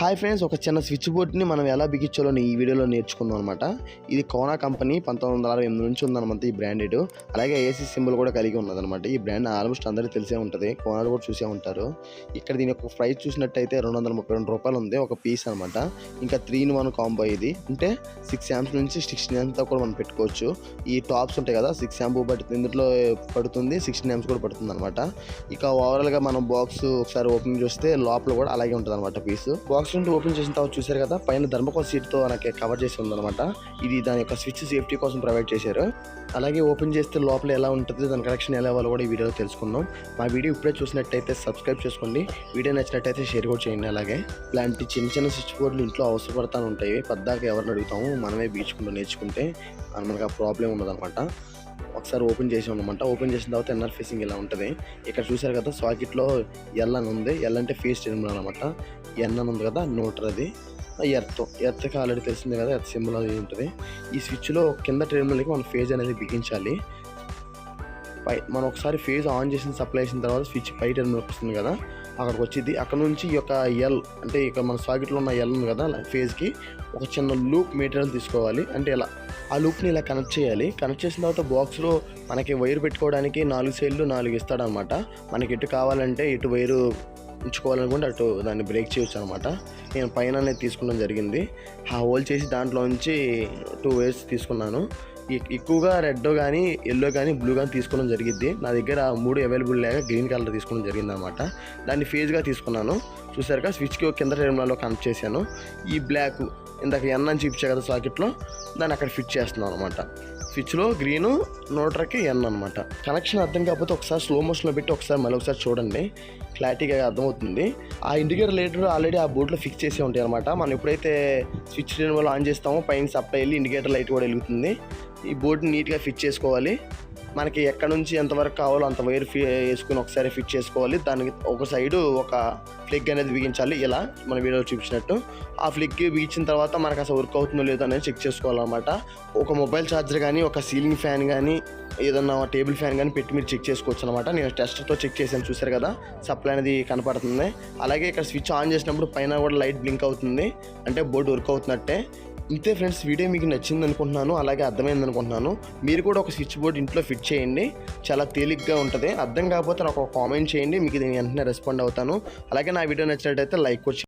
Hi friends ఒక చిన్న switch బోర్డ్ని మనం ఎలా బిగించాలో ఈ వీడియోలో నేర్చుకుందాం అనమాట ఇది కోనా కంపెనీ పంతొమ్మిది వందల అరవై ఎనిమిది నుంచి ఉందన్నమాట ఈ బ్రాండెడ్ అలాగే ఏసీ సింబల్ కూడా కలిగి ఉన్నదనమాట ఈ బ్రాండ్ ఆల్మోస్ట్ అందరికీ తెలిసే ఉంటుంది. కోనాలు కూడా చూసే ఉంటారు. ఇక్కడ దీని యొక్క ప్రైస్ చూసినట్టయితే రెండు వందల ముప్పై రెండు రూపాయలు ఉంది. ఒక పీస్ అనమాట ఇంకా త్రీ ఇన్ వన్ కాంబో ఇది. అంటే సిక్స్ యాంప్స్ నుంచి సిక్స్టీన్తో కూడా మనం పెట్టుకోవచ్చు. ఈ టాప్స్ ఉంటాయి కదా సిక్స్ యామ్ పడుతుంది. ఇందులో పడుతుంది. సిక్స్టీన్ యాంప్స్ కూడా పడుతుంది అనమాట ఇక ఓవరాల్గా మనం బాక్స్ ఒకసారి ఓపెన్ చూస్తే లోపల కూడా అలాగే ఉంటుంది అనమాట పీస్ బాక్స్ నుండి ఓపెన్ చేసిన తర్వాత చూసారు కదా పైన ధర్మకోల్ సీట్తో మనకి కవర్ చేసి ఉందన్నమాట. ఇది దాని యొక్క స్విచ్ సేఫ్టీ కోసం ప్రొవైడ్ చేశారు. అలాగే ఓపెన్ చేస్తే లోపల ఎలా ఉంటుంది దాని కనెక్షన్ ఎలా ఇవ్వాలో కూడా ఈ వీడియోలో తెలుసుకుందాం. మా వీడియో ఇప్పుడే చూసినట్టయితే సబ్స్క్రైబ్ చేసుకోండి. వీడియో నచ్చినట్టయితే షేర్ కూడా చేయండి అలాగే. ఇలాంటి చిన్న చిన్న స్విచ్ బోర్డులు ఇంట్లో అవసరపడతా ఉంటాయి పెద్దాక ఎవరిని అడుగుతాము మనమే బీచుకుంటూ నేర్చుకుంటే మనకి ఆ ప్రాబ్లం ఉండదన్నమాట. ఒకసారి ఓపెన్ చేసి అనమాట ఓపెన్ చేసిన తర్వాత ఎన్ఆర్ ఫేసింగ్ ఇలా ఉంటుంది. ఇక్కడ చూసారు కదా సాకెట్లో ఎల్ అని ఉంది. ఎల్ అంటే ఫేస్ టెర్మినల్ అనమాట ఎన్ అని ఉంది కదా నోటర్ అది. ఎర్త్. ఎర్త్కి ఆల్రెడీ తెలిసింది కదా ఎర్త్ సింబల్ అది ఉంటుంది. ఈ స్విచ్లో కింద టెర్మినల్కి మనం ఫేజ్ అనేది బిగించాలి. పై మనం ఒకసారి ఫేజ్ ఆన్ చేసిన సప్లై చేసిన తర్వాత స్విచ్ పై టెర్మినల్ వస్తుంది కదా. అక్కడికి వచ్చింది అక్కడ నుంచి ఈ యొక్క ఎల్ అంటే ఇక్కడ మన సాకెట్లో ఉన్న ఎల్ ఉంది కదా ఫేజ్కి ఒక చిన్న లూప్ మెటీరియల్ తీసుకోవాలి. అంటే ఇలా ఆ లూప్ని ఇలా కనెక్ట్ చేయాలి. కనెక్ట్ చేసిన తర్వాత బాక్స్లో మనకి వైర్ పెట్టుకోవడానికి నాలుగు సైడ్లు నాలుగు ఇస్తాడనమాట మనకి ఎటు కావాలంటే ఇటు వైరు ఉంచుకోవాలనుకుంటే అటు దాన్ని బ్రేక్ చేయొచ్చు అనమాట నేను పైన అనేది తీసుకోవడం జరిగింది. ఆ హోల్ చేసి దాంట్లో నుంచి టూ వైర్స్ తీసుకున్నాను. ఎక్కువగా రెడ్ కానీ ఎల్లో కానీ బ్లూ కానీ తీసుకోవడం జరిగింది నా దగ్గర మూడు అవైలబుల్ లేక గ్రీన్ కలర్ తీసుకోవడం జరిగింది అనమాట దాన్ని ఫేజ్గా తీసుకున్నాను. చూసారుగా స్విచ్కి కింద టెర్మినల్లో కనెక్ట్ చేశాను. ఈ బ్లాక్ ఇందాక ఎన్ అని చూపించా కదా సాకెట్లో దాన్ని అక్కడ ఫిట్ చేస్తున్నాను అనమాట స్విచ్లో గ్రీను నోటర్కి ఎన్ అనమాట కనెక్షన్ అర్థం కాకపోతే ఒకసారి స్లో మోషన్లో పెట్టి ఒకసారి మళ్ళీ ఒకసారి చూడండి. క్లారిటీగా అర్థమవుతుంది. ఆ ఇండికేటర్ లైటర్ ఆల్రెడీ ఆ బోర్డులో ఫిక్స్ చేసి ఉంటాయి అనమాట మనం ఎప్పుడైతే స్విచ్ వల్ల ఆన్ చేస్తామో పైన సప్లై వెళ్ళి ఇండికేటర్ లైట్ కూడా వెలుగుతుంది. ఈ బోర్డుని నీట్గా ఫిట్ చేసుకోవాలి. మనకి ఎక్కడ నుంచి ఎంతవరకు కావాలో అంత వైర్ ఫి వేసుకుని ఒకసారి ఫిట్ చేసుకోవాలి. దానికి ఒక సైడు ఒక ఫ్లిగ్ అనేది బిగించాలి. ఇలా మన వీడియో చూపించినట్టు. ఆ ఫ్లిగ్ బిగించిన తర్వాత మనకు అసలు వర్క్ అవుతుందో లేదో అనేది చెక్ చేసుకోవాలన్నమాట. ఒక మొబైల్ ఛార్జర్ కానీ ఒక సీలింగ్ ఫ్యాన్ కానీ ఏదన్నా టేబుల్ ఫ్యాన్ కానీ పెట్టి మీరు చెక్ చేసుకోవచ్చు అనమాట నేను టెస్ట్తో చెక్ చేశాను చూసారు కదా సప్లై అనేది కనపడుతుంది. అలాగే ఇక్కడ స్విచ్ ఆన్ చేసినప్పుడు పైన కూడా లైట్ బ్లింక్ అవుతుంది. అంటే బోర్డు వర్క్ అవుతున్నట్టే. ఇంతే ఫ్రెండ్స్ వీడియో మీకు నచ్చింది అనుకుంటున్నాను అలాగే అర్థమైంది అనుకుంటున్నాను మీరు కూడా ఒక స్విచ్ బోర్డ్ ఇంట్లో ఫిట్ చేయండి. చాలా తేలిగ్గా ఉంటుంది. అర్థం కాకపోతే నాకు ఒక కామెంట్ చేయండి మీకు దీని వెంటనే రెస్పాండ్ అవుతాను. అలాగే నా వీడియో నచ్చినట్టయితే లైక్ కూడా